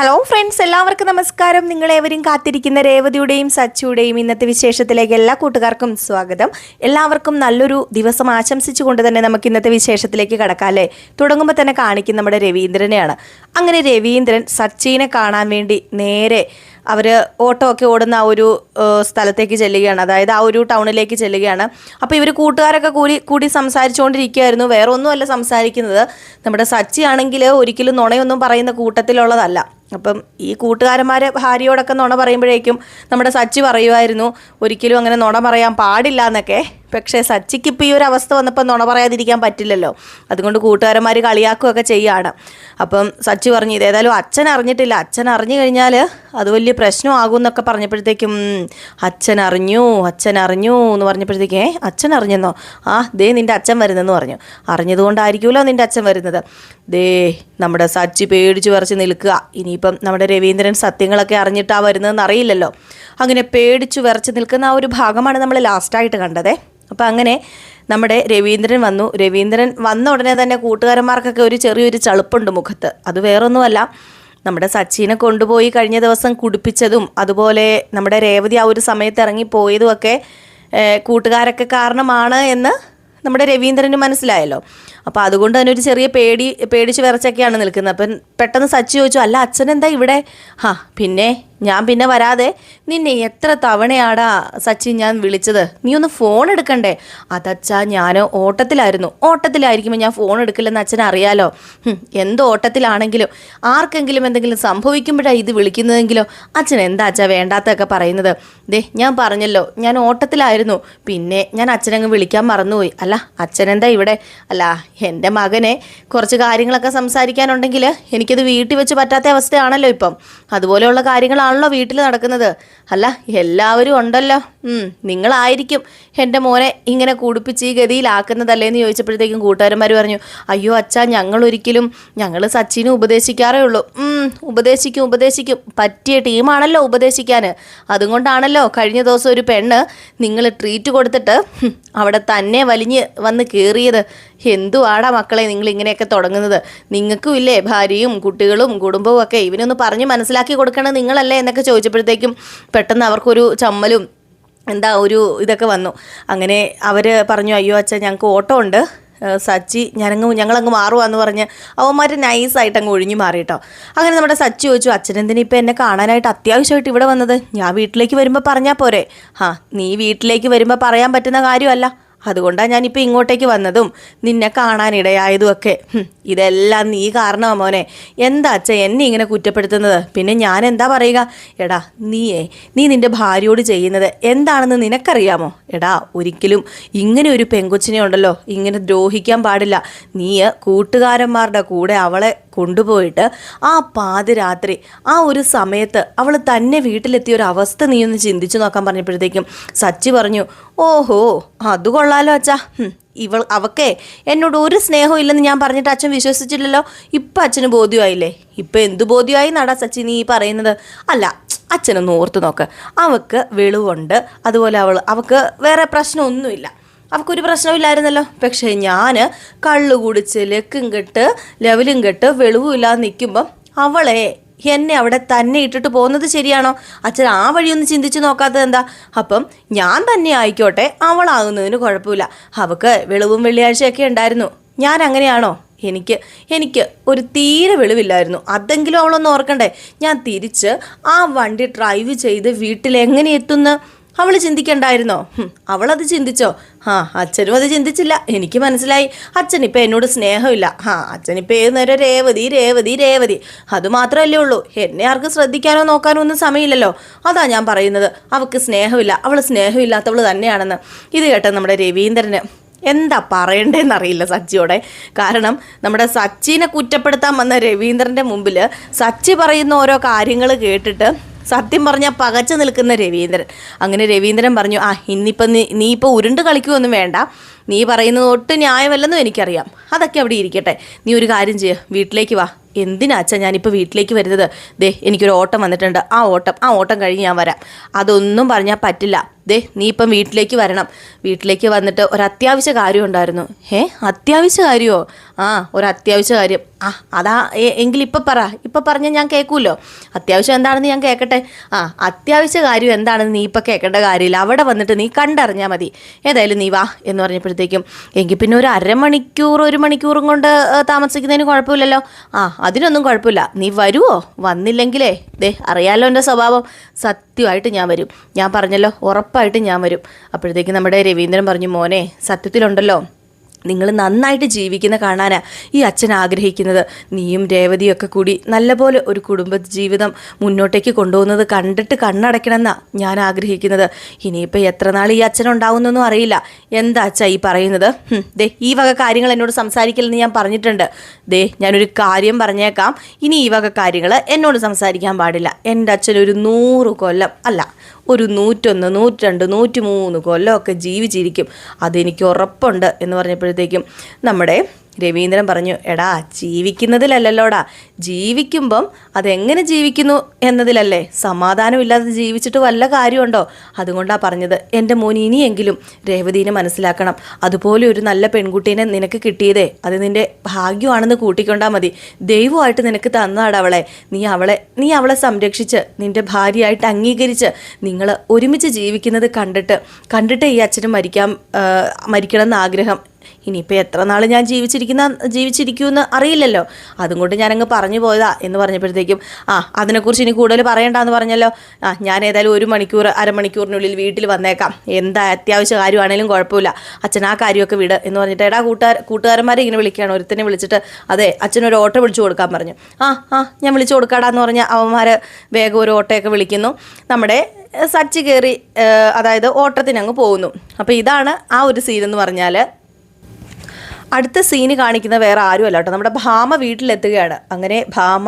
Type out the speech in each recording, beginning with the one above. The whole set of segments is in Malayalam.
ഹലോ ഫ്രണ്ട്സ് എല്ലാവർക്കും നമസ്കാരം. നിങ്ങളേവരും കാത്തിരിക്കുന്ന രേവതിയുടെയും സച്ചിയുടെയും ഇന്നത്തെ വിശേഷത്തിലേക്ക് എല്ലാ കൂട്ടുകാർക്കും സ്വാഗതം. എല്ലാവർക്കും നല്ലൊരു ദിവസം ആശംസിച്ചുകൊണ്ട് തന്നെ നമുക്ക് ഇന്നത്തെ വിശേഷത്തിലേക്ക് കടക്കാം അല്ലേ? തുടങ്ങുമ്പോൾ തന്നെ കാണിക്കും നമ്മുടെ രവീന്ദ്രനെയാണ്. അങ്ങനെ രവീന്ദ്രൻ സച്ചിനെ കാണാൻ വേണ്ടി നേരെ അവർ ഓട്ടോ ഒക്കെ ഓടുന്ന ആ ഒരു സ്ഥലത്തേക്ക് ചെല്ലുകയാണ്. അതായത് ആ ഒരു ടൗണിലേക്ക് ചെല്ലുകയാണ്. അപ്പോൾ ഇവർ കൂട്ടുകാരൊക്കെ കൂടി കൂടി സംസാരിച്ചുകൊണ്ടിരിക്കുകയായിരുന്നു. വേറെ ഒന്നുമല്ല സംസാരിക്കുന്നത്. നമ്മുടെ സച്ചി ആണെങ്കിൽ ഒരിക്കലും നുണയൊന്നും പറയുന്ന കൂട്ടത്തിലുള്ളതല്ല. അപ്പം ഈ കൂട്ടുകാരന്മാരെ ഭാര്യയോടൊക്കെ നുണ പറയുമ്പോഴേക്കും നമ്മുടെ സച്ചി പറയുമായിരുന്നു ഒരിക്കലും അങ്ങനെ നുണ പറയാൻ പാടില്ല എന്നൊക്കെ. പക്ഷേ സച്ചിക്ക് ഇപ്പോൾ ഈ ഒരു അവസ്ഥ വന്നപ്പോൾ നുണ പറയാതിരിക്കാൻ പറ്റില്ലല്ലോ. അതുകൊണ്ട് കൂട്ടുകാരന്മാർ കളിയാക്കുകയൊക്കെ ചെയ്യാണ് അപ്പം സച്ചി പറഞ്ഞു ഇത് ഏതായാലും അച്ഛൻ അറിഞ്ഞിട്ടില്ല. അച്ഛൻ അറിഞ്ഞു കഴിഞ്ഞാൽ അത് വലിയ പ്രശ്നമാകും എന്നൊക്കെ പറഞ്ഞപ്പോഴത്തേക്കും അച്ഛൻ അറിഞ്ഞു അച്ഛൻ അറിഞ്ഞു എന്ന് പറഞ്ഞപ്പോഴത്തേക്കും അച്ഛൻ അറിഞ്ഞെന്നോ? ആ ദേ നിന്റെ അച്ഛൻ വരുന്നെന്ന് പറഞ്ഞു. അറിഞ്ഞതുകൊണ്ടായിരിക്കുമല്ലോ നിന്റെ അച്ഛൻ വരുന്നത്. ദേ നമ്മുടെ സച്ചി പേടിച്ച് പറിച്ച് നിൽക്കുക. ഇനിയിപ്പം നമ്മുടെ രവീന്ദ്രൻ സത്യങ്ങളൊക്കെ അറിഞ്ഞിട്ടാ വരുന്നതെന്ന് അറിയില്ലല്ലോ. അങ്ങനെ പേടിച്ച് വിറച്ച് നിൽക്കുന്ന ആ ഒരു ഭാഗമാണ് നമ്മൾ ലാസ്റ്റായിട്ട് കണ്ടതേ. അപ്പം അങ്ങനെ നമ്മുടെ രവീന്ദ്രൻ വന്നു. രവീന്ദ്രൻ വന്ന ഉടനെ തന്നെ കൂട്ടുകാരന്മാർക്കൊക്കെ ഒരു ചെറിയൊരു ചളുപ്പുണ്ട് മുഖത്ത്. അത് വേറൊന്നുമല്ല. നമ്മുടെ സച്ചിനെ കൊണ്ടുപോയി കഴിഞ്ഞ ദിവസം കുടിപ്പിച്ചതും അതുപോലെ നമ്മുടെ രേവതി ആ ഒരു സമയത്ത് ഇറങ്ങി പോയതുമൊക്കെ കൂട്ടുകാരൊക്കെ കാരണമാണ് എന്ന് നമ്മുടെ രവീന്ദ്രന് മനസ്സിലായല്ലോ. അപ്പോൾ അതുകൊണ്ട് തന്നെ ഒരു ചെറിയ പേടി പേടിച്ച് വിറച്ചൊക്കെയാണ് നിൽക്കുന്നത്. അപ്പം പെട്ടെന്ന് സച്ചി ചോദിച്ചു അല്ല അച്ഛൻ എന്താ ഇവിടെ? ഹാ പിന്നെ ഞാൻ പിന്നെ വരാതെ നിന്നെ എത്ര തവണയാടാ സച്ചിൻ ഞാൻ വിളിച്ചത്? നീ ഒന്ന് ഫോൺ എടുക്കണ്ടേ? അതച്ഛാ ഞാൻ ഓട്ടത്തിലായിരുന്നു. ഓട്ടത്തിലായിരിക്കുമ്പോൾ ഞാൻ ഫോൺ എടുക്കില്ലെന്ന് അച്ഛൻ അറിയാലോ. എന്തോ ഓട്ടത്തിലാണെങ്കിലും ആർക്കെങ്കിലും എന്തെങ്കിലും സംഭവിക്കുമ്പോഴാണ് ഇത് വിളിക്കുന്നതെങ്കിലോ? അച്ഛൻ എന്താ അച്ഛാ വേണ്ടാത്തൊക്കെ പറയുന്നത്? ദേ ഞാൻ പറഞ്ഞല്ലോ ഞാൻ ഓട്ടത്തിലായിരുന്നു. പിന്നെ ഞാൻ അച്ഛനങ്ങ് വിളിക്കാൻ മറന്നുപോയി. അല്ല അച്ഛനെന്താ ഇവിടെ? അല്ല എന്റെ മകനെ കുറച്ച് കാര്യങ്ങളൊക്കെ സംസാരിക്കാനുണ്ടെങ്കിൽ എനിക്കത് വീട്ടിൽ വെച്ച് പറ്റാത്ത അവസ്ഥയാണല്ലോ ഇപ്പം. അതുപോലെയുള്ള കാര്യങ്ങളാണല്ലോ വീട്ടിൽ നടക്കുന്നത്. അല്ല എല്ലാവരും ഉണ്ടല്ലോ. നിങ്ങളായിരിക്കും എന്റെ മോനെ ഇങ്ങനെ കുടിപ്പിച്ച് ഈ ഗതിയിലാക്കുന്നതല്ലേ എന്ന് ചോദിച്ചപ്പോഴത്തേക്കും കൂട്ടുകാരന്മാർ പറഞ്ഞു അയ്യോ അച്ഛാ ഞങ്ങൾ ഒരിക്കലും ഞങ്ങൾ സച്ചിനെ ഉപദേശിക്കാറേ ഉള്ളൂ. ഉപദേശിക്കും ഉപദേശിക്കും. പറ്റിയ ടീമാണല്ലോ ഉപദേശിക്കാൻ. അതുകൊണ്ടാണല്ലോ കഴിഞ്ഞ ദിവസം ഒരു പെണ്ണ് നിങ്ങൾ ട്രീറ്റ് കൊടുത്തിട്ട് അവിടെ തന്നെ വലിഞ്ഞ് വന്ന് കയറിയത് എന്തുവാടാ മക്കളെ നിങ്ങൾ ഇങ്ങനെയൊക്കെ തുടങ്ങുന്നത്? നിങ്ങൾക്കും ഇല്ലേ ഭാര്യയും കുട്ടികളും കുടുംബവും ഒക്കെ ഇവനൊന്ന് പറഞ്ഞ് മനസ്സിലാക്കി കൊടുക്കണം നിങ്ങളല്ലേ എന്നൊക്കെ ചോദിച്ചപ്പോഴത്തേക്കും പെട്ടെന്ന് അവർക്കൊരു ചമ്മലും എന്താ ഒരു ഇതൊക്കെ വന്നു. അങ്ങനെ അവർ പറഞ്ഞു അയ്യോ അച്ഛൻ ഞങ്ങൾക്ക് ഓട്ടോ ഉണ്ട്. സച്ചി ഞാനങ്ങ് ഞങ്ങളങ്ങ് മാറുവാന്ന് പറഞ്ഞ് അവന്മാർ നൈസായിട്ട് അങ്ങ് ഒഴിഞ്ഞു മാറി കേട്ടോ അങ്ങനെ നമ്മുടെ സച്ചി ചോദിച്ചു അച്ഛനെന്തിനാ ഇപ്പം എന്നെ കാണാനായിട്ട് അത്യാവശ്യമായിട്ട് ഇവിടെ വന്നത്? ഞാൻ വീട്ടിലേക്ക് വരുമ്പോൾ പറഞ്ഞാൽ പോരെ. ഹാ നീ വീട്ടിലേക്ക് വരുമ്പോൾ പറയാൻ പറ്റുന്ന കാര്യമല്ല. അതുകൊണ്ടാണ് ഞാനിപ്പോൾ ഇങ്ങോട്ടേക്ക് വന്നതും നിന്നെ കാണാനിടയായതും ഒക്കെ ഇതെല്ലാം നീ കാരണമാ മോനെ. എന്താ അച്ഛ എന്നെ ഇങ്ങനെ കുറ്റപ്പെടുത്തുന്നത്? പിന്നെ ഞാൻ എന്താ പറയുക? എടാ നീയേ നീ നിന്റെ ഭാര്യയോട് ചെയ്യുന്നത് എന്താണെന്ന് നിനക്കറിയാമോ? എടാ ഒരിക്കലും ഇങ്ങനെ ഒരു പെങ്കൊച്ചിനെ ഉണ്ടല്ലോ ഇങ്ങനെ ദ്രോഹിക്കാൻ പാടില്ല. നീ കൂട്ടുകാരന്മാരുടെ കൂടെ അവളെ കൊണ്ടുപോയിട്ട് ആ പാതിരാത്രി ആ ഒരു സമയത്ത് അവൾ തന്നെ വീട്ടിലെത്തിയ ഒരു അവസ്ഥ നീ ഒന്ന് ചിന്തിച്ചു നോക്കാൻ പറഞ്ഞപ്പോഴത്തേക്കും സച്ചി പറഞ്ഞു ഓഹോ അത് കൊള്ളാലോ അച്ഛാ. ഇവൾ അവക്കേ എന്നോട് ഒരു സ്നേഹവും ഇല്ലെന്ന് ഞാൻ പറഞ്ഞിട്ട് അച്ഛൻ വിശ്വസിച്ചില്ലല്ലോ. ഇപ്പം അച്ഛന് ബോധ്യമായില്ലേ? ഇപ്പം എന്ത് ബോധ്യമായി നടാ സച്ചി നീ പറയുന്നത്? അല്ല അച്ഛനൊന്ന് ഓർത്ത് നോക്ക്. അവക്ക് വെളിവുണ്ട്. അതുപോലെ അവൾ അവക്ക് വേറെ പ്രശ്നമൊന്നുമില്ല. അവൾക്കൊരു പ്രശ്നമില്ലായിരുന്നല്ലോ. പക്ഷേ ഞാൻ കള്ളു കുടിച്ച് ലക്കും കെട്ട് ലെവലും കെട്ട് വെളിവുമില്ലാതെ നിൽക്കുമ്പം അവളെ എന്നെ അവിടെ തന്നെ ഇട്ടിട്ട് പോകുന്നത് ശരിയാണോ? അച്ഛൻ ആ വഴിയൊന്നും ചിന്തിച്ച് നോക്കാത്തത് എന്താ? അപ്പം ഞാൻ തന്നെ ആയിക്കോട്ടെ അവളാകുന്നതിന് കുഴപ്പമില്ല. അവക്ക് വെളിവും വെള്ളിയാഴ്ചയൊക്കെ ഉണ്ടായിരുന്നു. ഞാൻ അങ്ങനെയാണോ? എനിക്ക് എനിക്ക് ഒരു തീരെ വെളിവില്ലായിരുന്നു. അതെങ്കിലും അവളൊന്ന് ഓർക്കണ്ടേ? ഞാൻ തിരിച്ച് ആ വണ്ടി ഡ്രൈവ് ചെയ്ത് വീട്ടിൽ എങ്ങനെ എത്തുന്ന? അവൾ ചിന്തിക്കണ്ടായിരുന്നോ? അവൾ അത് ചിന്തിച്ചോ? ആ അച്ഛനും അത് ചിന്തിച്ചില്ല. എനിക്ക് മനസ്സിലായി. അച്ഛൻ ഇപ്പം എന്നോട് സ്നേഹമില്ല. ആ അച്ഛനിപ്പോൾ ഏത് നേരം രേവതി രേവതി രേവതി. അത് മാത്രമല്ലേ ഉള്ളൂ. എന്നെ ആർക്ക് ശ്രദ്ധിക്കാനോ നോക്കാനോ ഒന്നും സമയമില്ലല്ലോ. അതാ ഞാൻ പറയുന്നത്. അവൾക്ക് സ്നേഹമില്ല. അവൾ സ്നേഹമില്ലാത്തവൾ തന്നെയാണെന്ന്. ഇത് കേട്ടോ നമ്മുടെ രവീന്ദ്രന് എന്താ പറയണ്ടേന്നറിയില്ല സച്ചിയോടെ. കാരണം നമ്മുടെ സച്ചിനെ കുറ്റപ്പെടുത്താൻ വന്ന രവീന്ദ്രന്റെ മുമ്പിൽ സച്ചി പറയുന്ന ഓരോ കാര്യങ്ങൾ കേട്ടിട്ട് സത്യം പറഞ്ഞാൽ പകച്ചു നിൽക്കുന്ന രവീന്ദ്രൻ. അങ്ങനെ രവീന്ദ്രൻ പറഞ്ഞു ആ ഇന്നിപ്പം നീ നീ ഇപ്പോൾ ഉരുണ്ട് കളിക്കുമൊന്നും വേണ്ട. നീ പറയുന്നത് ഒട്ടും ന്യായമല്ലെന്നും എനിക്കറിയാം. അതൊക്കെ അവിടെ ഇരിക്കട്ടെ. നീ ഒരു കാര്യം ചെയ്യുക വീട്ടിലേക്ക് വാ. എന്തിനാച്ചാ ഞാനിപ്പോൾ വീട്ടിലേക്ക് വരുന്നത്? ദേ എനിക്കൊരു ഓട്ടം വന്നിട്ടുണ്ട്. ആ ഓട്ടം ആ ഓട്ടം കഴിഞ്ഞ് ഞാൻ വരാം. അതൊന്നും പറഞ്ഞാൽ പറ്റില്ല. ദേ നീ ഇപ്പം വീട്ടിലേക്ക് വരണം. വീട്ടിലേക്ക് വന്നിട്ട് ഒരു അത്യാവശ്യ കാര്യം ഉണ്ടായിരുന്നു. ഏ അത്യാവശ്യ കാര്യമോ ആ ഒരു അത്യാവശ്യ കാര്യം. ആ അതാ എങ്കിൽ ഇപ്പം പറ. ഇപ്പം പറഞ്ഞാൽ ഞാൻ കേൾക്കുമല്ലോ അത്യാവശ്യം എന്താണെന്ന് ഞാൻ കേൾക്കട്ടെ? ആ അത്യാവശ്യ കാര്യം എന്താണെന്ന് നീ ഇപ്പം കേൾക്കേണ്ട കാര്യമില്ല. അവിടെ വന്നിട്ട് നീ കണ്ടറിഞ്ഞാൽ മതി. ഏതായാലും നീ വാ എന്ന് പറഞ്ഞപ്പോഴത്തേക്കും എങ്കിൽ പിന്നെ ഒരു അരമണിക്കൂർ ഒരു മണിക്കൂറും കൊണ്ട് താമസിക്കുന്നതിന് കുഴപ്പമില്ലല്ലോ? ആ അതിനൊന്നും കുഴപ്പമില്ല. നീ വരുമോ വന്നില്ലെങ്കിലേ. ദേ അറിയാലോ എന്റെ സ്വഭാവം. സത്യമായിട്ട് ഞാൻ വരും. ഞാൻ പറഞ്ഞല്ലോ ഉറപ്പായിട്ട് ഞാൻ വരും. അപ്പോഴത്തേക്ക് നമ്മുടെ രവീന്ദ്രൻ പറഞ്ഞു മോനെ സത്യത്തിലുണ്ടല്ലോ. നിങ്ങൾ നന്നായിട്ട് ജീവിക്കുന്ന കാണാനാ ഈ അച്ഛൻ ആഗ്രഹിക്കുന്നത്. നീയും രേവതിയും ഒക്കെ കൂടി നല്ലപോലെ ഒരു കുടുംബ ജീവിതം മുന്നോട്ടേക്ക് കൊണ്ടുപോകുന്നത് കണ്ടിട്ട് കണ്ണടയ്ക്കണമെന്നാ ഞാൻ ആഗ്രഹിക്കുന്നത്. ഇനിയിപ്പോൾ എത്ര നാൾ ഈ അച്ഛൻ ഉണ്ടാവുന്നൊന്നും അറിയില്ല. എന്താ അച്ഛാ ഈ പറയുന്നത്? ദേ ഈ വക കാര്യങ്ങൾ എന്നോട് സംസാരിക്കില്ലെന്ന് ഞാൻ പറഞ്ഞിട്ടുണ്ട്. ദേ ഞാനൊരു കാര്യം പറഞ്ഞേക്കാം. ഇനി ഈ വക കാര്യങ്ങൾ എന്നോട് സംസാരിക്കാൻ പാടില്ല. എന്റെ അച്ഛൻ ഒരു നൂറ് കൊല്ലം അല്ല ഒരു നൂറ്റൊന്ന് നൂറ്റണ്ട് നൂറ്റി മൂന്ന് കൊല്ലമൊക്കെ ജീവിച്ചിരിക്കും. അതെനിക്ക് ഉറപ്പുണ്ട് എന്ന് പറഞ്ഞപ്പോഴത്തേക്കും നമ്മുടെ രവീന്ദ്രൻ പറഞ്ഞു എടാ ജീവിക്കുന്നതിലല്ലല്ലോടാ. ജീവിക്കുമ്പം അതെങ്ങനെ ജീവിക്കുന്നു എന്നതിലല്ലേ? സമാധാനമില്ലാതെ ജീവിച്ചിട്ട് വല്ല കാര്യമുണ്ടോ? അതുകൊണ്ടാണ് പറഞ്ഞത് എന്റെ മോൻ ഇനിയെങ്കിലും രേവതീനെ മനസ്സിലാക്കണം. അതുപോലെ ഒരു നല്ല പെൺകുട്ടീനെ നിനക്ക് കിട്ടിയതേ. അത് നിന്റെ ഭാഗ്യമാണെന്ന് കൂട്ടിക്കൊണ്ടാൽ മതി. ദൈവമായിട്ട് നിനക്ക് തന്നാട് അവളെ. നീ അവളെ നീ അവളെ സംരക്ഷിച്ച് നിന്റെ ഭാര്യയായിട്ട് അംഗീകരിച്ച് നിങ്ങൾ ഒരുമിച്ച് ജീവിക്കുന്നത് കണ്ടിട്ട് കണ്ടിട്ട് ഈ അച്ഛനും മരിക്കാം മരിക്കണമെന്ന് ആഗ്രഹം ഇനിയിപ്പോൾ എത്ര നാൾ ഞാൻ ജീവിച്ചിരിക്കുന്ന ജീവിച്ചിരിക്കുമെന്ന് അറിയില്ലല്ലോ. അതും കൊണ്ട് ഞാനങ്ങ് പറഞ്ഞു പോയതാ എന്ന് പറഞ്ഞപ്പോഴത്തേക്കും ആ അതിനെക്കുറിച്ച് ഇനി കൂടുതൽ പറയണ്ടെന്ന് പറഞ്ഞല്ലോ. ആ ഞാൻ ഏതായാലും ഒരു മണിക്കൂർ അരമണിക്കൂറിനുള്ളിൽ വീട്ടിൽ വന്നേക്കാം. എന്താ അത്യാവശ്യ കാര്യമാണെങ്കിലും കുഴപ്പമില്ല. അച്ഛൻ ആ കാര്യമൊക്കെ വിട്. എന്ന് പറഞ്ഞിട്ട് എടാ കൂട്ടുകാർ കൂട്ടുകാരന്മാരെ ഇങ്ങനെ വിളിക്കുകയാണ്. ഒരുത്തനെ വിളിച്ചിട്ട് അതെ അച്ഛനൊരു ഓട്ടോ വിളിച്ചു കൊടുക്കാൻ പറഞ്ഞു. ആ ആ ഞാൻ വിളിച്ചു കൊടുക്കാടാന്ന് പറഞ്ഞ അവന്മാർ വേഗം ഒരു ഓട്ടോയൊക്കെ വിളിക്കുന്നു. നമ്മുടെ സച്ച് കയറി അതായത് ഓട്ടത്തിനങ്ങ് പോകുന്നു. അപ്പോൾ ഇതാണ് ആ ഒരു സീൻ എന്ന് പറഞ്ഞാൽ അടുത്ത സീന് കാണിക്കുന്ന വേറെ ആരുമല്ല കേട്ടോ. നമ്മുടെ ഭാമ വീട്ടിലെത്തുകയാണ്. അങ്ങനെ ഭാമ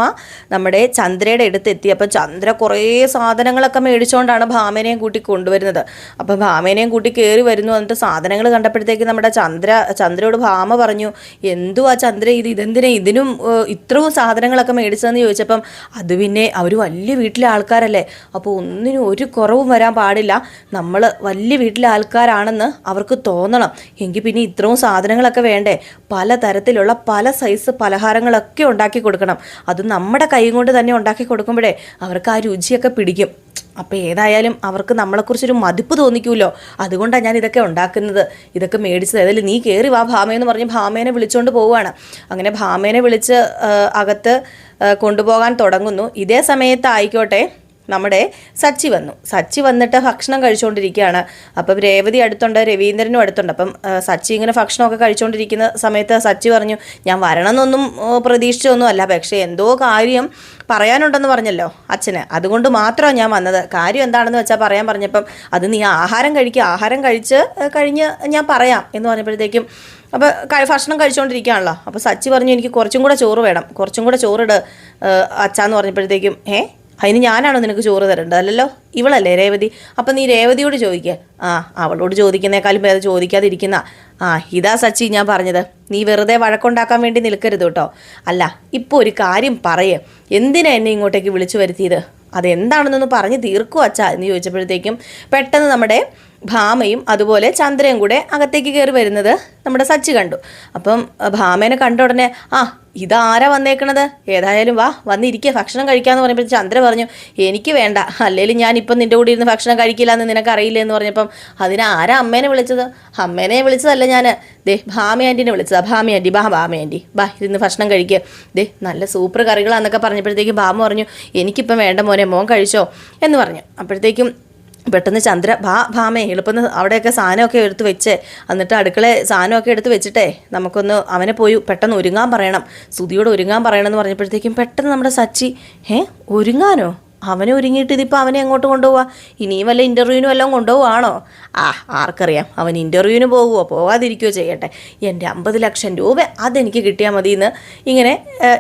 നമ്മുടെ ചന്ദ്രയുടെ അടുത്ത് എത്തിയപ്പോൾ ചന്ദ്ര കുറേ സാധനങ്ങളൊക്കെ മേടിച്ചുകൊണ്ടാണ് ഭാമേനെയും കൂട്ടി കൊണ്ടുവരുന്നത്. അപ്പം ഭാമേനെയും കൂട്ടി കയറി വരുന്നു. എന്നിട്ട് സാധനങ്ങൾ കണ്ടപ്പോഴത്തേക്ക് നമ്മുടെ ചന്ദ്ര ചന്ദ്രയോട് ഭാമ പറഞ്ഞു എന്തുവാ ചന്ദ്ര ഇത്? ഇതെന്തിനാ ഇതിനും ഇത്രയും സാധനങ്ങളൊക്കെ മേടിച്ചതെന്ന് ചോദിച്ചപ്പം അത് പിന്നെ അവർ വലിയ വീട്ടിലെ ആൾക്കാരല്ലേ. അപ്പോൾ ഒന്നിനും ഒരു കുറവും വരാൻ പാടില്ല. നമ്മൾ വലിയ വീട്ടിലെ ആൾക്കാരാണെന്ന് അവർക്ക് തോന്നണം. എങ്കിൽ പിന്നെ ഇത്രയും സാധനങ്ങളൊക്കെ വേണ്ടേ? പലതരത്തിലുള്ള പല സൈസ് പലഹാരങ്ങളൊക്കെ ഉണ്ടാക്കി കൊടുക്കണം. അത് നമ്മുടെ കൈ കൊണ്ട് തന്നെ ഉണ്ടാക്കി കൊടുക്കുമ്പോഴേ അവർക്ക് ആ രുചിയൊക്കെ പിടിക്കും. അപ്പോൾ ഏതായാലും അവർക്ക് നമ്മളെക്കുറിച്ചൊരു മതിപ്പ് തോന്നിക്കുമല്ലോ അതുകൊണ്ടാണ് ഞാൻ ഇതൊക്കെ ഉണ്ടാക്കുന്നത്. ഇതൊക്കെ മേടിച്ചത്. ഏതായാലും നീ കയറി വാ ഭാമയെന്ന് പറഞ്ഞ് ഭാമേനെ വിളിച്ചുകൊണ്ട് പോവുകയാണ്. അങ്ങനെ ഭാമേനെ വിളിച്ച് അകത്ത് കൊണ്ടുപോകാൻ തുടങ്ങുന്നു. ഇതേ സമയത്ത് ആയിക്കോട്ടെ നമ്മുടെ സച്ചി വന്നു. സച്ചി വന്നിട്ട് ഭക്ഷണം കഴിച്ചുകൊണ്ടിരിക്കുകയാണ് അപ്പം രേവതി അടുത്തുണ്ട് രവീന്ദ്രനും അടുത്തുണ്ട്. അപ്പം സച്ചി ഇങ്ങനെ ഭക്ഷണമൊക്കെ കഴിച്ചുകൊണ്ടിരിക്കുന്ന സമയത്ത് സച്ചി പറഞ്ഞു ഞാൻ വരണമെന്നൊന്നും പ്രതീക്ഷിച്ചൊന്നും അല്ല പക്ഷേ എന്തോ കാര്യം പറയാനുണ്ടെന്ന് പറഞ്ഞല്ലോ അച്ഛന്. അതുകൊണ്ട് മാത്രമാണ് ഞാൻ വന്നത്. കാര്യം എന്താണെന്ന് വെച്ചാൽ പറയാൻ പറഞ്ഞപ്പം അത് നീ ആഹാരം കഴിക്കുക ആഹാരം കഴിച്ച് കഴിഞ്ഞ് ഞാൻ പറയാം എന്ന് പറഞ്ഞപ്പോഴത്തേക്കും അപ്പോൾ ഭക്ഷണം കഴിച്ചുകൊണ്ടിരിക്കുകയാണല്ലോ അപ്പോൾ സച്ചി പറഞ്ഞു എനിക്ക് കുറച്ചും കൂടെ ചോറ് വേണം. കുറച്ചും കൂടെ ചോറിട് അച്ഛാന്ന് പറഞ്ഞപ്പോഴത്തേക്കും ഏ അതിന് ഞാനാണോ നിനക്ക് ചോറ് തരേണ്ടത്? അല്ലല്ലോ ഇവളല്ലേ രേവതി? അപ്പം നീ രേവതിയോട് ചോദിക്കുക ആ അവളോട് ചോദിക്കുന്നേക്കാളും വേറെ ചോദിക്കാതിരിക്കുന്ന. ആ ഇതാ സച്ചി ഞാൻ പറഞ്ഞത്. നീ വെറുതെ വഴക്കുണ്ടാക്കാൻ വേണ്ടി നിൽക്കരുത് കേട്ടോ. അല്ല ഇപ്പോൾ ഒരു കാര്യം പറയേ. എന്തിനാ എന്നെ ഇങ്ങോട്ടേക്ക് വിളിച്ചു വരുത്തിയത്? അതെന്താണെന്നൊന്ന് പറഞ്ഞ് തീർക്കുവച്ചാ എന്ന് ചോദിച്ചപ്പോഴത്തേക്കും പെട്ടെന്ന് നമ്മുടെ ഭാമയും അതുപോലെ ചന്ദ്രയും കൂടെ അകത്തേക്ക് കയറി വരുന്നത് നമ്മുടെ സച്ചി കണ്ടു. അപ്പം ഭാമേനെ കണ്ട ഉടനെ ആ ഇതാരാ വന്നേക്കണത്? ഏതായാലും വാ വന്നിരിക്കുക ഭക്ഷണം കഴിക്കാന്ന് പറഞ്ഞപ്പോൾ ചന്ദ്ര പറഞ്ഞു എനിക്ക് വേണ്ട അല്ലെങ്കിൽ ഞാൻ ഇപ്പം നിന്റെ കൂടെ ഇരുന്ന് ഭക്ഷണം കഴിക്കില്ല എന്ന് നിനക്ക് അറിയില്ല എന്ന് പറഞ്ഞപ്പം അതിന് ആരാ അമ്മേനെ വിളിച്ചത്? അമ്മേനെ വിളിച്ചതല്ല ഞാൻ ദേ ഭാമ ആന്റീനെ വിളിച്ചതാ ഭാമ ആന്റി ബാ ഭാമ ആന്റി ബാ ഇരുന്ന് ഭക്ഷണം കഴിക്കുക ദേ നല്ല സൂപ്പർ കറികളാണെന്നൊക്കെ പറഞ്ഞപ്പോഴത്തേക്കും ഭാമ പറഞ്ഞു എനിക്കിപ്പം വേണ്ട മോനെ മോൻ കഴിച്ചോ? എന്ന് പറഞ്ഞു. അപ്പോഴത്തേക്കും പെട്ടെന്ന് ചന്ദ്ര ഭാ ഭാമേ എളുപ്പം അവിടെയൊക്കെ സാധനമൊക്കെ എടുത്ത് വെച്ചേ. എന്നിട്ട് അടുക്കള സാധനമൊക്കെ എടുത്ത് വെച്ചിട്ടേ നമുക്കൊന്ന് അവനെ പോയി പെട്ടെന്ന് ഒരുങ്ങാൻ പറയണം. സുതിയോട് ഒരുങ്ങാൻ പറയണം എന്ന് പറഞ്ഞപ്പോഴത്തേക്കും പെട്ടെന്ന് നമ്മുടെ സച്ചി ഏ ഒരുങ്ങാനോ? അവനെ ഒരുങ്ങിയിട്ട് ഇതിപ്പോൾ അവനെ എങ്ങോട്ട് കൊണ്ടുപോവാ. ഇനിയും വല്ല ഇന്റർവ്യൂവിനും എല്ലാം കൊണ്ടുപോവാണോ? ആ ആർക്കറിയാം. അവൻ ഇന്റർവ്യൂവിന് പോകുമോ പോകാതിരിക്കുകയോ ചെയ്യട്ടെ. എന്റെ അമ്പത് ലക്ഷം രൂപ അതെനിക്ക് കിട്ടിയാൽ മതി എന്ന് ഇങ്ങനെ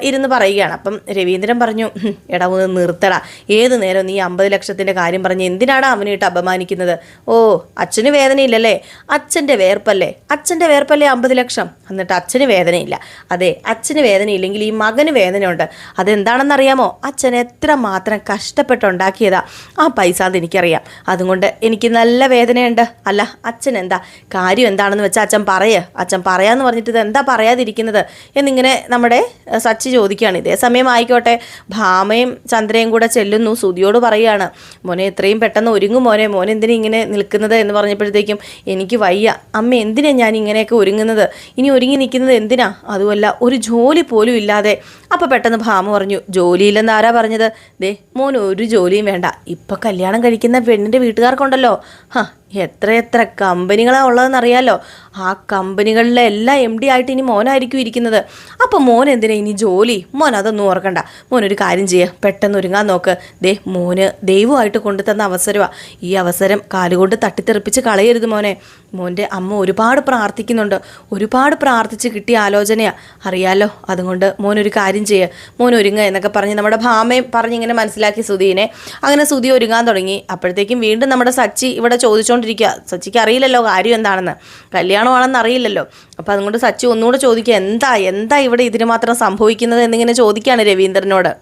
ഇരുന്ന് പറയുകയാണ്. അപ്പം രവീന്ദ്രൻ പറഞ്ഞു "ഹും, എടാ ഒന്ന് നിർത്തടാ. ഏത് നേരം നീ അമ്പത് ലക്ഷത്തിന്റെ കാര്യം പറഞ്ഞ് എന്തിനാടാ അവനിട്ട് അപമാനിക്കുന്നത്? ഓ അച്ഛന് വേദനയില്ലല്ലേ? അച്ഛന്റെ വേർപ്പല്ലേ? അച്ഛന്റെ വേർപ്പല്ലേ അമ്പത് ലക്ഷം? എന്നിട്ട് അച്ഛന് വേദനയില്ല. അതെ അച്ഛന് വേദനയില്ലെങ്കിൽ ഈ മകന് വേദനയുണ്ട്. അതെന്താണെന്നറിയാമോ? അച്ഛൻ എത്ര മാത്രം കഷ്ട കഷ്ടപ്പെട്ടുണ്ടാക്കിയതാ ആ പൈസ അതെനിക്കറിയാം. അതുകൊണ്ട് എനിക്ക് നല്ല വേദനയുണ്ട്. അല്ല അച്ഛൻ എന്താ? കാര്യം എന്താണെന്ന് വെച്ചാൽ അച്ഛൻ പറയ്. അച്ഛൻ പറയാന്ന് പറഞ്ഞിട്ട് ഇത് എന്താ പറയാതിരിക്കുന്നത്? എന്നിങ്ങനെ നമ്മുടെ സച്ചി ചോദിക്കുകയാണ്. ഇതേ സമയം ആയിക്കോട്ടെ. ഭാമയും ചന്ദ്രയും കൂടെ ചെല്ലുന്നു. സുതിയോട് പറയുകയാണ് മോനെ എത്രയും പെട്ടെന്ന് ഒരുങ്ങും മോനെ. മോനെ എന്തിനാ ഇങ്ങനെ നിൽക്കുന്നത്? എന്ന് പറഞ്ഞപ്പോഴത്തേക്കും എനിക്ക് വയ്യ. അമ്മ എന്തിനാ ഞാൻ ഇങ്ങനെയൊക്കെ ഒരുങ്ങുന്നത്? ഇനി ഒരുങ്ങി നിൽക്കുന്നത് എന്തിനാ? അതുമല്ല ഒരു ജോലി പോലും ഇല്ലാതെ. അപ്പോൾ പെട്ടെന്ന് ഭാമ പറഞ്ഞു ജോലിയില്ലെന്ന് ആരാ പറഞ്ഞത്? ദേ മോൻ ഒരു ജോലിയും വേണ്ട. ഇപ്പം കല്യാണം കഴിക്കുന്ന പെണ്ണിന്റെ വീട്ടുകാർക്കുണ്ടല്ലോ. ഹാ എത്ര എത്ര കമ്പനികളാണ് ഉള്ളതെന്ന് അറിയാലോ ആ കമ്പനികളിലെ എല്ലാ എം ഡി ആയിട്ട് ഇനി മോനായിരിക്കും ഇരിക്കുന്നത്. അപ്പോൾ മോൻ എന്തിനാ ഇനി ജോലി? മോൻ അതൊന്നും ഓർക്കണ്ട. മോൻ ഒരു കാര്യം ചെയ്യുക പെട്ടെന്ന് ഒരുങ്ങാൻ നോക്ക്. ദേ മോന് ദൈവമായിട്ട് കൊണ്ടുതന്ന അവസരമാണ് ഈ അവസരം കാലുകൊണ്ട് തട്ടിത്തെറിപ്പിച്ച് കളയരുത് മോനെ. മോന്റെ അമ്മ ഒരുപാട് പ്രാർത്ഥിക്കുന്നുണ്ട്. ഒരുപാട് പ്രാർത്ഥിച്ച് കിട്ടിയ ആലോചനയാണ് അറിയാലോ അതുകൊണ്ട് മോൻ ഒരു കാര്യം ചെയ്യുക മോൻ ഒരുങ്ങുക എന്നൊക്കെ പറഞ്ഞ് നമ്മുടെ ഭാമയും പറഞ്ഞിങ്ങനെ മനസ്സിലാക്കി സുധീനെ. അങ്ങനെ സുധി ഒരുങ്ങാൻ തുടങ്ങി. അപ്പോഴത്തേക്കും വീണ്ടും നമ്മുടെ സച്ചി ഇവിടെ ചോദിച്ചുകൊണ്ടിരിക്കുക സച്ചിക്ക് അറിയില്ലല്ലോ കാര്യം എന്താണെന്ന്. കല്യാണമാണെന്ന് അറിയില്ലല്ലോ. അപ്പോൾ അതുകൊണ്ട് സച്ചി ഒന്നുകൂടെ ചോദിക്കുക എന്താ എന്താ ഇവിടെ ഇതിന് മാത്രം സംഭവിക്കുന്നത് എന്നിങ്ങനെ ചോദിക്കുകയാണ് രവീന്ദ്രനോട്.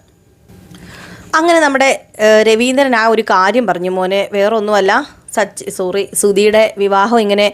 അങ്ങനെ നമ്മുടെ രവീന്ദ്രൻ ആ ഒരു കാര്യം പറഞ്ഞു. മോനെ വേറൊന്നുമല്ല. സച്ച് സോറി സുധിയുടെ വിവാഹം ഇങ്ങനെ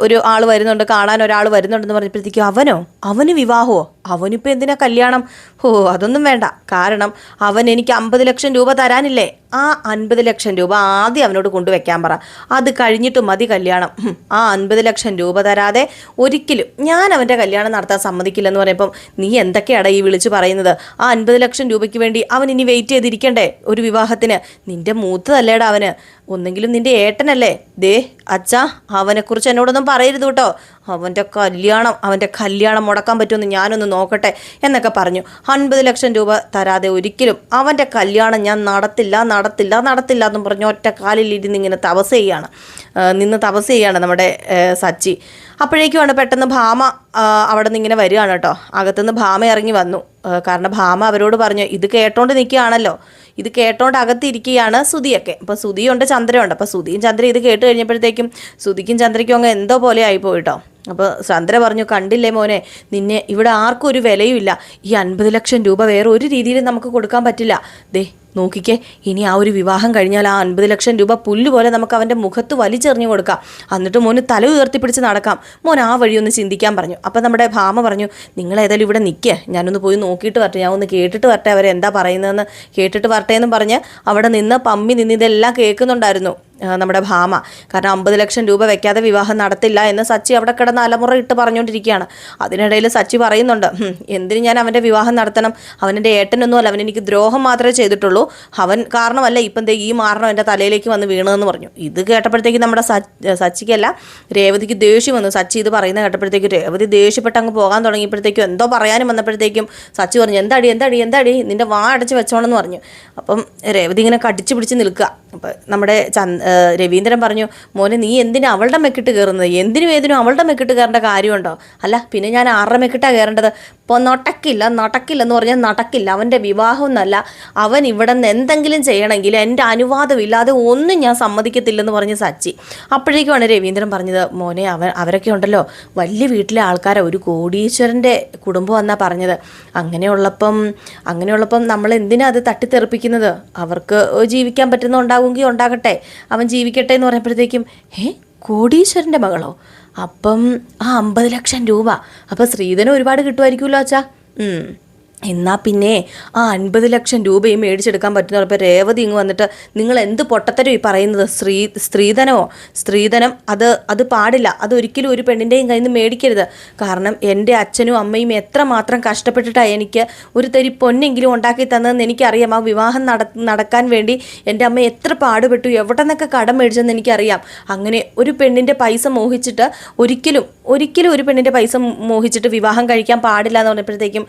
ഒരു ആൾ വരുന്നുണ്ട് കാണാൻ ഒരാൾ വരുന്നുണ്ടെന്ന് പറഞ്ഞപ്പോഴത്തേക്കും അവനോ? അവന് വിവാഹമോ? അവനിപ്പോൾ എന്തിനാ കല്യാണം? ഓ അതൊന്നും വേണ്ട. കാരണം അവൻ എനിക്ക് അമ്പത് ലക്ഷം രൂപ തരാനില്ലേ? ആ അൻപത് ലക്ഷം രൂപ ആദ്യം അവനോട് കൊണ്ടുവയ്ക്കാൻ പറ. അത് കഴിഞ്ഞിട്ട് മതി കല്യാണം. ആ അൻപത് ലക്ഷം രൂപ തരാതെ ഒരിക്കലും ഞാൻ അവന്റെ കല്യാണം നടത്താൻ സമ്മതിക്കില്ലെന്ന് പറയുമ്പം നീ എന്തൊക്കെയാണ് ഈ വിളിച്ച് പറയുന്നത്? ആ അൻപത് ലക്ഷം രൂപയ്ക്ക് വേണ്ടി അവൻ ഇനി വെയിറ്റ് ചെയ്തിരിക്കണ്ടേ ഒരു വിവാഹത്തിന്? നിന്റെ മൂത്തതല്ലേടാ അവന്? ഒന്നെങ്കിലും നിന്റെ ഏട്ടനല്ലേ? ദേ അച്ഛാ അവനെക്കുറിച്ച് എന്നോടൊന്നും പറയരുത് കേട്ടോ. അവന്റെ കല്യാണം അവന്റെ കല്യാണം മുടക്കാൻ പറ്റുമെന്ന് ഞാനൊന്ന് നോക്കട്ടെ എന്നൊക്കെ പറഞ്ഞു. അൻപത് ലക്ഷം രൂപ തരാതെ ഒരിക്കലും അവന്റെ കല്യാണം ഞാൻ നടത്തില്ല നടത്തില്ല നടത്തില്ല എന്നും പറഞ്ഞ് ഒറ്റ ഇരുന്ന് ഇങ്ങനെ തപസ് ചെയ്യാണ്. നിന്ന് തപസ് ചെയ്യാണ് നമ്മുടെ സച്ചി. അപ്പോഴേക്കുമാണ് പെട്ടെന്ന് ഭാമ അവിടെ നിന്ന് ഇങ്ങനെ വരികയാണ് കേട്ടോ. അകത്തുനിന്ന് ഭാമ ഇറങ്ങി വന്നു. കാരണം ഭാമ അവരോട് പറഞ്ഞു ഇത് കേട്ടോണ്ട് നിൽക്കുകയാണല്ലോ. ഇത് കേട്ടോണ്ട് അകത്തിരിക്കുകയാണ് സുതിയൊക്കെ അപ്പോൾ സുതിയുണ്ട് ചന്ദ്രയുണ്ട്. അപ്പോൾ സുതിയും ചന്ദ്ര ഇത് കേട്ട് കഴിഞ്ഞപ്പോഴത്തേക്കും സുതിക്കും ചന്ദ്രയ്ക്കും അങ്ങ് എന്തോ പോലെ ആയിപ്പോയി കേട്ടോ. അപ്പോൾ ചന്ദ്ര പറഞ്ഞു കണ്ടില്ലേ മോനെ നിന്നെ ഇവിടെ ആർക്കും ഒരു വിലയുമില്ല. ഈ അൻപത് ലക്ഷം രൂപ വേറെ ഒരു രീതിയിലും നമുക്ക് കൊടുക്കാൻ പറ്റില്ല. ദേ നോക്കിക്കേ ഇനി ആ ഒരു വിവാഹം കഴിഞ്ഞാൽ ആ അൻപത് ലക്ഷം രൂപ പുല്ല് പോലെ നമുക്ക് അവന്റെ മുഖത്ത് വലിച്ചെറിഞ്ഞു കൊടുക്കാം. എന്നിട്ട് മോന് തല ഉയർത്തിപ്പിടിച്ച് നടക്കാം. മോൻ ആ വഴി ഒന്ന് ചിന്തിക്കാൻ പറഞ്ഞു. അപ്പം നമ്മുടെ ഭാമ പറഞ്ഞു നിങ്ങൾ ഏതായാലും ഇവിടെ നിൽക്കുക ഞാനൊന്ന് പോയി നോക്കിയിട്ട് വരട്ടെ. ഞാൻ ഒന്ന് കേട്ടിട്ട് വരട്ടെ അവരെന്താ പറയുന്നതെന്ന്. കേട്ടിട്ട് വരട്ടെ എന്ന് പറഞ്ഞ് അവിടെ നിന്ന് പമ്മി നിന്ന് ഇതെല്ലാം കേൾക്കുന്നുണ്ടായിരുന്നു നമ്മുടെ ഭാമ. കാരണം അമ്പത് ലക്ഷം രൂപ വെക്കാതെ വിവാഹം നടത്തില്ല എന്ന് സച്ചി അവിടെ കിടന്ന് അലമുറ ഇട്ട് പറഞ്ഞുകൊണ്ടിരിക്കുകയാണ്. അതിനിടയിൽ സച്ചി പറയുന്നുണ്ട് "ഹും, എന്തിന് ഞാൻ അവന്റെ വിവാഹം നടത്തണം? അവനെന്റെ ഏട്ടനൊന്നുമല്ല അവൻ എനിക്ക് ദ്രോഹം മാത്രമേ ചെയ്തിട്ടുള്ളൂ. അവൻ കാരണമല്ല ഇപ്പം ഈ മാരണം എന്റെ തലയിലേക്ക് വന്ന് വീണതെന്ന് പറഞ്ഞു. ഇത് കേട്ടപ്പോഴത്തേക്ക് നമ്മുടെ സച്ച് സച്ചിക്കല്ല രേവതിക്ക് ദേഷ്യം വന്നു. സച്ചി ഇത് പറയുന്ന കേട്ടപ്പോഴത്തേക്ക് രേവതി ദേഷ്യപ്പെട്ട് അങ്ങ് പോകാൻ തുടങ്ങിയപ്പോഴത്തേക്കും എന്തോ പറയാനും വന്നപ്പോഴത്തേക്കും സച്ചി പറഞ്ഞു എന്താടി എന്താടി എന്താടി? നിന്റെ വാ അടച്ച് വെച്ചോണെന്ന് പറഞ്ഞു. അപ്പം രേവതി ഇങ്ങനെ കടിച്ചു പിടിച്ച് നിൽക്കുക. അപ്പം നമ്മുടെ രവീന്ദ്രൻ പറഞ്ഞു മോനെ നീ എന്തിനാ അവളുടെ മെക്കിട്ട് കയറുന്നത്? എന്തിനും ഏതിനും അവളുടെ മെക്കിട്ട് കയറേണ്ട കാര്യമുണ്ടോ? അല്ല പിന്നെ ഞാൻ ആറര മെക്കിട്ടാണ് കയറേണ്ടത്? ഇപ്പോൾ നടക്കില്ല നടക്കില്ല എന്ന് പറഞ്ഞാൽ നടക്കില്ല അവന്റെ വിവാഹം എന്നല്ല അവൻ ഇവിടെ നിന്ന് എന്തെങ്കിലും ചെയ്യണമെങ്കിൽ എന്റെ അനുവാദമില്ലാതെ ഒന്നും ഞാൻ സമ്മതിക്കത്തില്ലെന്ന് പറഞ്ഞ് സച്ചി. അപ്പോഴേക്കുമാണ് രവീന്ദ്രൻ പറഞ്ഞത് മോനെ അവൻ അവരൊക്കെ ഉണ്ടല്ലോ. വലിയ വീട്ടിലെ ആൾക്കാരെ. ഒരു കോടീശ്വരന്റെ കുടുംബം എന്നാ പറഞ്ഞത്. അങ്ങനെയുള്ളപ്പം അങ്ങനെയുള്ളപ്പം നമ്മൾ എന്തിനാ അത് തട്ടിത്തെറിപ്പിക്കുന്നത്? അവർക്ക് ജീവിക്കാൻ പറ്റുന്ന ഉണ്ടാകുമെങ്കിൽ ഉണ്ടാകട്ടെ. അവൻ ജീവിക്കട്ടെ എന്ന് പറഞ്ഞപ്പോഴത്തേക്കും ഏ കോടീശ്വരന്റെ മകളോ? അപ്പം ആ അമ്പത് ലക്ഷം രൂപ. അപ്പം സ്ത്രീധനം ഒരുപാട് കിട്ടുമായിരിക്കുമല്ലോ അച്ഛാ. ഉം. എന്നാ പിന്നെ? ആ അൻപത് ലക്ഷം രൂപയും മേടിച്ചെടുക്കാൻ പറ്റുന്ന ഇപ്പോൾ രേവതി ഇങ്ങ് വന്നിട്ട് നിങ്ങൾ എന്ത് പൊട്ടത്തരം ഈ പറയുന്നത്? സ്ത്രീ സ്ത്രീധനമോ? സ്ത്രീധനം അത് അത് പാടില്ല. അത് ഒരിക്കലും ഒരു പെണ്ണിന്റെയും കയ്യിൽ നിന്ന് മേടിക്കരുത്. കാരണം എന്റെ അച്ഛനും അമ്മയും എത്രമാത്രം കഷ്ടപ്പെട്ടിട്ടാണ് എനിക്ക് ഒരു തരി പൊന്നെങ്കിലും ഉണ്ടാക്കി തന്നതെന്ന് എനിക്കറിയാം. ആ വിവാഹം നട നടക്കാൻ വേണ്ടി എന്റെ അമ്മ എത്ര പാടുപെട്ടു എവിടെ നിന്നൊക്കെ കടം മേടിച്ചെന്ന് എനിക്കറിയാം. അങ്ങനെ ഒരു പെണ്ണിന്റെ പൈസ മോഹിച്ചിട്ട് ഒരിക്കലും ഒരിക്കലും ഒരു പെണ്ണിന്റെ പൈസ മോഹിച്ചിട്ട് വിവാഹം കഴിക്കാൻ പാടില്ല എന്ന് പറഞ്ഞപ്പോഴത്തേക്കും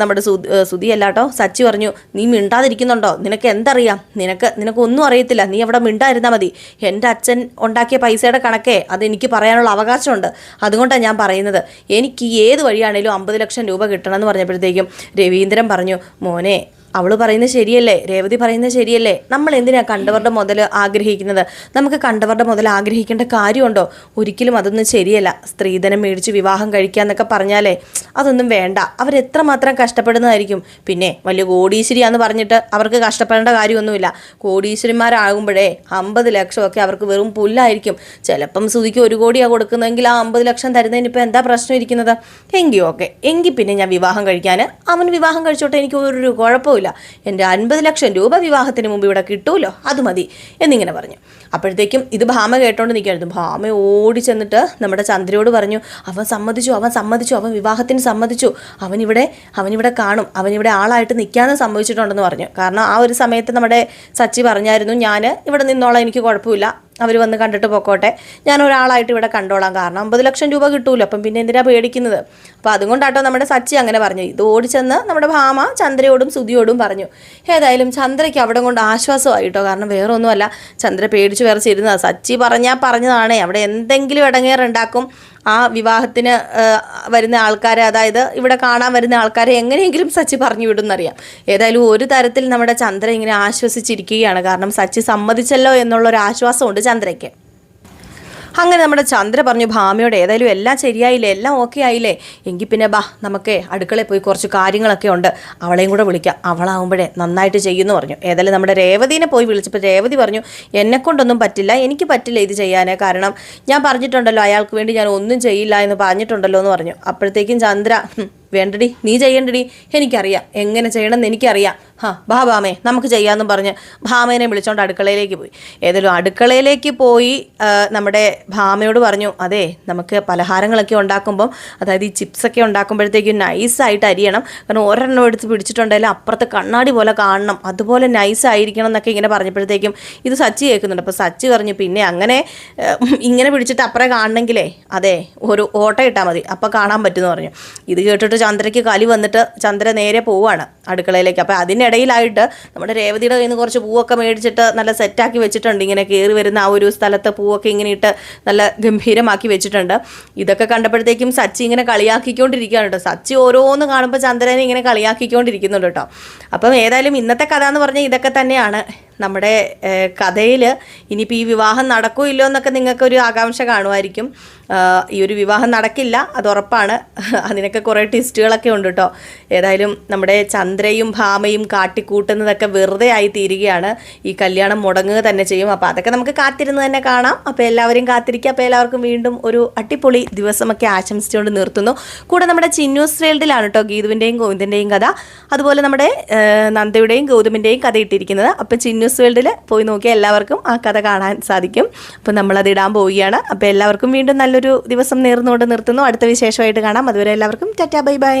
നമ്മുടെ സുതി അല്ലാട്ടോ സച്ചി പറഞ്ഞു നീ മിണ്ടാതിരിക്കുന്നുണ്ടോ? നിനക്ക് എന്തറിയാം? നിനക്ക് നിനക്കൊന്നും അറിയത്തില്ല. നീ അവിടെ മിണ്ടായിരുന്നാൽ മതി. എന്റെ അച്ഛൻ ഉണ്ടാക്കിയ പൈസയുടെ കണക്കേ അതെനിക്ക് പറയാനുള്ള അവകാശമുണ്ട്. അതുകൊണ്ടാണ് ഞാൻ പറയുന്നത്. എനിക്ക് ഏത് വഴിയാണേലും അമ്പത് ലക്ഷം രൂപ കിട്ടണമെന്ന് പറഞ്ഞപ്പോഴത്തേക്കും രവീന്ദ്രൻ പറഞ്ഞു മോനെ അവൾ പറയുന്നത് ശരിയല്ലേ? രേവതി പറയുന്നത് ശരിയല്ലേ? നമ്മൾ എന്തിനാ കണ്ടവരുടെ മുതൽ ആഗ്രഹിക്കുന്നത്? നമുക്ക് കണ്ടവരുടെ മുതൽ ആഗ്രഹിക്കേണ്ട കാര്യമുണ്ടോ? ഒരിക്കലും അതൊന്നും ശരിയല്ല. സ്ത്രീധനം മേടിച്ച് വിവാഹം കഴിക്കുക എന്നൊക്കെ പറഞ്ഞാലേ അതൊന്നും വേണ്ട. അവരെത്രമാത്രം കഷ്ടപ്പെടുന്നതായിരിക്കും. പിന്നെ വലിയ കോടീശ്വരിയാന്ന് പറഞ്ഞിട്ട് അവർക്ക് കഷ്ടപ്പെടേണ്ട കാര്യമൊന്നുമില്ല. കോടീശ്വരിമാരാകുമ്പോഴേ അമ്പത് ലക്ഷമൊക്കെ അവർക്ക് വെറും പുല്ലായിരിക്കും. ചിലപ്പം സുതിക്ക് ഒരു കോടിയാണ് കൊടുക്കുന്നതെങ്കിൽ ആ അമ്പത് ലക്ഷം തരുന്നതിന് ഇപ്പം എന്താ പ്രശ്നം ഇരിക്കുന്നത്? എങ്കിൽ ഓക്കെ എങ്കിൽ പിന്നെ ഞാൻ വിവാഹം കഴിക്കാൻ അവൻ വിവാഹം കഴിച്ചോട്ടെ എനിക്ക് ഒരു കുഴപ്പമില്ല എന്റെ അൻപത് ലക്ഷം രൂപ വിവാഹത്തിന് മുമ്പ് ഇവിടെ കിട്ടൂലോ? അത് മതി. എന്നിങ്ങനെ പറഞ്ഞു. അപ്പോഴത്തേക്കും ഇത് ഭാമ കേട്ടോണ്ട് നിൽക്കുകയായിരുന്നു. ഭാമ ഓടി ചെന്നിട്ട് നമ്മുടെ ചന്ദ്രയോട് പറഞ്ഞു അവൻ സമ്മതിച്ചു അവൻ സമ്മതിച്ചു അവൻ വിവാഹത്തിന് സമ്മതിച്ചു. അവനിവിടെ അവനിവിടെ കാണും. അവനിവിടെ ആളായിട്ട് നിൽക്കാനും സമ്മതിച്ചിട്ടുണ്ടെന്ന് പറഞ്ഞു. കാരണം ആ ഒരു സമയത്ത് നമ്മുടെ സച്ചി പറഞ്ഞായിരുന്നു ഞാൻ ഇവിടെ നിന്നോളാം എനിക്ക് കുഴപ്പമില്ല. അവർ വന്ന് കണ്ടിട്ട് പൊക്കോട്ടെ. ഞാൻ ഒരാളായിട്ട് ഇവിടെ കണ്ടോളാം കാരണം അമ്പത് ലക്ഷം രൂപ കിട്ടൂല്ലോ അപ്പം പിന്നെ എന്തിനാ പേടിക്കുന്നത്? അപ്പോൾ അതുകൊണ്ടാട്ടോ നമ്മുടെ സച്ചി അങ്ങനെ പറഞ്ഞു. ഇത് ഓടിച്ചെന്ന് നമ്മുടെ ഭാമ ചന്ദ്രയോടും സുതിയോടും പറഞ്ഞു. ഏതായാലും ചന്ദ്രയ്ക്ക് അവിടെ കൊണ്ട് ആശ്വാസമായിട്ടോ? കാരണം വേറെ ഒന്നുമല്ല ചന്ദ്ര പേടിച്ച് വേറെ വിറച്ചിരുന്നത്. സച്ചി പറഞ്ഞാൽ പറഞ്ഞതാണേ. അവിടെ എന്തെങ്കിലും ഇടങ്ങേറുണ്ടാക്കും. ആ വിവാഹത്തിന് വരുന്ന ആൾക്കാരെ അതായത് ഇവിടെ കാണാൻ വരുന്ന ആൾക്കാരെ എങ്ങനെയെങ്കിലും സച്ചി പറഞ്ഞു വിടുന്നറിയാം. ഏതായാലും ഒരു തരത്തിൽ നമ്മുടെ ചന്ദ്ര ഇങ്ങനെ ആശ്വസിച്ചിരിക്കുകയാണ്. കാരണം സച്ചി സമ്മതിച്ചല്ലോ എന്നുള്ളൊരു ആശ്വാസമുണ്ട് ചന്ദ്രയ്ക്ക്. അങ്ങനെ നമ്മുടെ ചന്ദ്ര പറഞ്ഞു ഭാമയോട് ഏതായാലും എല്ലാം ശരിയായില്ലേ എല്ലാം ഓക്കെ ആയില്ലേ? എങ്കിൽ പിന്നെ ബാ നമുക്ക് അടുക്കളയിൽ പോയി കുറച്ച് കാര്യങ്ങളൊക്കെ ഉണ്ട്. അവളെയും കൂടെ വിളിക്കാം. അവളാവുമ്പോഴേ നന്നായിട്ട് ചെയ്യുമെന്ന് പറഞ്ഞു. ഏതായാലും നമ്മുടെ രേവതിനെ പോയി വിളിച്ചപ്പോൾ രേവതി പറഞ്ഞു എന്നെക്കൊണ്ടൊന്നും പറ്റില്ല എനിക്ക് പറ്റില്ല ഇത് ചെയ്യാൻ കാരണം ഞാൻ പറഞ്ഞിട്ടുണ്ടല്ലോ അയാൾക്ക് വേണ്ടി ഞാൻ ഒന്നും ചെയ്യില്ല എന്ന് പറഞ്ഞിട്ടുണ്ടല്ലോ എന്ന് പറഞ്ഞു. അപ്പോഴത്തേക്കും ചന്ദ്ര "ഹും, വേണ്ടടി നീ ചെയ്യണ്ടടി. എനിക്കറിയാം എങ്ങനെ ചെയ്യണമെന്ന് എനിക്കറിയാം. ഹാ ബാ ഭാമേ നമുക്ക് ചെയ്യാമെന്നും പറഞ്ഞ് ഭാമേനെ വിളിച്ചോണ്ട് അടുക്കളയിലേക്ക് പോയി. ഏതെങ്കിലും അടുക്കളയിലേക്ക് പോയി നമ്മുടെ ഭാമയോട് പറഞ്ഞു അതെ നമുക്ക് പലഹാരങ്ങളൊക്കെ ഉണ്ടാക്കുമ്പം അതായത് ഈ ചിപ്സൊക്കെ ഉണ്ടാക്കുമ്പോഴത്തേക്കും നൈസായിട്ട് അരിയണം. കാരണം ഒരെണ്ണം എടുത്ത് പിടിച്ചിട്ടുണ്ടെങ്കിൽ അപ്പുറത്ത് കണ്ണാടി പോലെ കാണണം. അതുപോലെ നൈസായിരിക്കണം എന്നൊക്കെ ഇങ്ങനെ പറഞ്ഞപ്പോഴത്തേക്കും ഇത് സച്ചി കേൾക്കുന്നുണ്ട്. അപ്പോൾ സച്ചി പറഞ്ഞു പിന്നെ അങ്ങനെ ഇങ്ങനെ പിടിച്ചിട്ട് അപ്പുറം കാണണമെങ്കിലേ അതെ ഒരു ഓട്ട ഇട്ടാൽ മതി. അപ്പോൾ കാണാൻ പറ്റുമെന്ന് പറഞ്ഞു. ഇത് കേട്ടിട്ട് ചന്ദ്രയ്ക്ക് കലി വന്നിട്ട് ചന്ദ്ര നേരെ പോവാണ് അടുക്കളയിലേക്ക്. അപ്പോൾ അതിനിടയിലായിട്ട് നമ്മുടെ രേവതിയുടെ കയ്യിൽ നിന്ന് കുറച്ച് പൂവൊക്കെ മേടിച്ചിട്ട് നല്ല സെറ്റാക്കി വെച്ചിട്ടുണ്ട്. ഇങ്ങനെ കയറി വരുന്ന ആ ഒരു സ്ഥലത്തെ പൂവൊക്കെ ഇങ്ങനെ ഇട്ട് നല്ല ഗംഭീരമാക്കി വെച്ചിട്ടുണ്ട്. ഇതൊക്കെ കണ്ടപ്പോഴത്തേക്കും സച്ചി ഇങ്ങനെ കളിയാക്കിക്കൊണ്ടിരിക്കുകയാണ് കേട്ടോ. സച്ചി ഓരോന്ന് കാണുമ്പോൾ ചന്ദ്രനെ ഇങ്ങനെ കളിയാക്കിക്കൊണ്ടിരിക്കുന്നുണ്ട് കേട്ടോ. അപ്പം ഏതായാലും ഇന്നത്തെ കഥ എന്ന് പറഞ്ഞാൽ ഇതൊക്കെ തന്നെയാണ്. നമ്മുടെ കഥയിൽ ഇനിയിപ്പോൾ ഈ വിവാഹം നടക്കൂ ഇല്ലോ എന്നൊക്കെ നിങ്ങൾക്കൊരു ആകാംക്ഷ കാണുമായിരിക്കും. ഈ ഒരു വിവാഹം നടക്കില്ല അത് ഉറപ്പാണ്. അതിനൊക്കെ കുറേ ട്വിസ്റ്റുകളൊക്കെ ഉണ്ട് കേട്ടോ ഏതായാലും നമ്മുടെ ചന്ദ്രയും ഭാമയും കാട്ടിക്കൂട്ടുന്നതൊക്കെ വെറുതെ ആയി തീരുകയാണ്. ഈ കല്യാണം മുടങ്ങുക തന്നെ ചെയ്യും. അപ്പോൾ അതൊക്കെ നമുക്ക് കാത്തിരുന്ന് തന്നെ കാണാം. അപ്പോൾ എല്ലാവരും കാത്തിരിക്കുക അപ്പോൾ എല്ലാവർക്കും വീണ്ടും ഒരു അടിപൊളി ദിവസമൊക്കെ ആശംസിച്ചുകൊണ്ട് നിർത്തുന്നു. കൂടെ നമ്മുടെ ചിന്നൂസ് വേൾഡിലാണ് കേട്ടോ ഗീതുവിന്റെയും ഗോവിന്ദന്റെയും കഥ. അതുപോലെ നമ്മുടെ നന്ദയുടെയും ഗൗതമിന്റെയും കഥ ഇട്ടിരിക്കുന്നത്. അപ്പം ചിന്നൂസ് വേൾഡിൽ പോയി നോക്കിയാൽ എല്ലാവർക്കും ആ കഥ കാണാൻ സാധിക്കും. അപ്പോൾ നമ്മളത് ഇടാൻ പോവുകയാണ്. അപ്പോൾ എല്ലാവർക്കും വീണ്ടും നല്ലൊരു ദിവസം നേർന്നുകൊണ്ട് നിർത്തുന്നു. അടുത്ത വിശേഷമായിട്ട് കാണാം. അതുവരെ എല്ലാവർക്കും ടാറ്റാ ബൈ ബൈ.